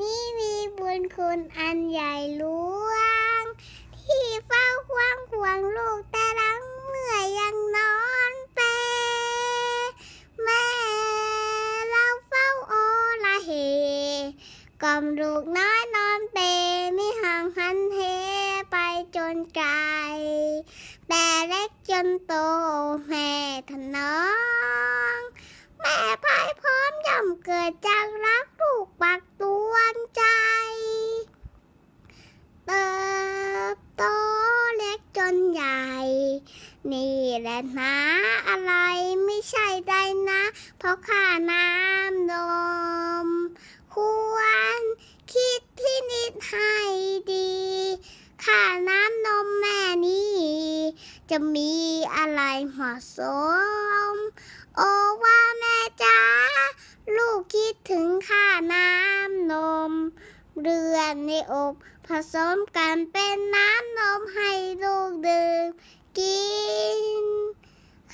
นี้มีบุญคุณอันใหญ่หลวง ที่เฝ้าห่วงห่วงลูกแต่ลังเมื่อยังนอนเป แม่เราเฝ้าโอละเหกล่อมลูกน้อยนอนเปไม่ห่างหันเหไปจนไกลแต่เล็กจนโตแม่ถนอมแม่พายพร้อมย่อมเกิดจากรักลูกปักตวนใจ เติบโตเล็กจนใหญ่ นี่แหละนะ อะไรไม่ใช่ได้นะ เพราะค่าน้ำนม ควรคิดที่นิดให้ดีค่าน้ำนมแม่นี่จะมีอะไรเหมาะสม โอว่าแม่จ๋าลูกคิดถึงค่าน้ำนมเลือดในอกผสมกันเป็นน้ำนมให้ลูกดื่ม กิน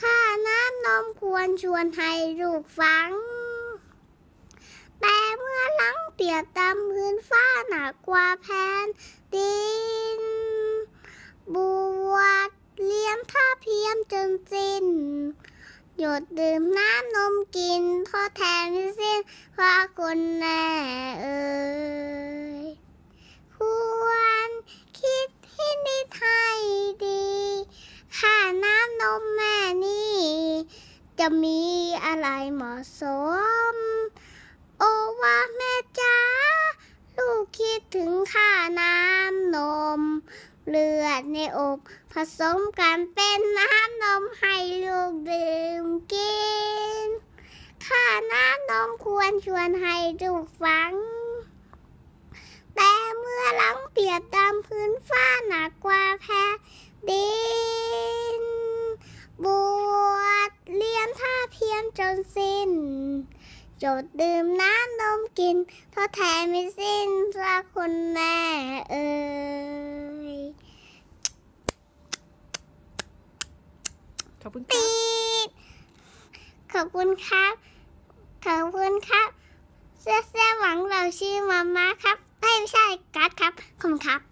ค่าน้ำนมควรชวนให้ลูกฟัง แต่เมื่อหลังเปียกตามพื้นฟ้าหนักกว่าแผ่นดิน บวชเลี้ยงท่าเพียมจนสิ้น หยดดื่มน้ำนมกินทดแทนสิ้นพระคุณแน่เอ่ย จะมีอะไรเหมาะสม โอว่าแม่จ๋าลูกคิดถึงค่าน้ำนม เลือดในอกผสมกันเป็นน้ำนมให้ลูกดื่มกิน ค่าน้ำนมควรชวนให้ลูกฟัง แต่เมื่อลังเปียกตามพื้นฟ้าหนักกว่าแผ่ จนสิ้น จดดื่มน้ำนมกินทดแทนไม่สิ้นรักคนแน่เอ่ยขอบคุณครับปีดขอบคุณครับ ขอบคุณครับ เสื้อเสื้อหวังเราชื่อมาม่าครับไม่ใช่กัดครับขอบคุณครับ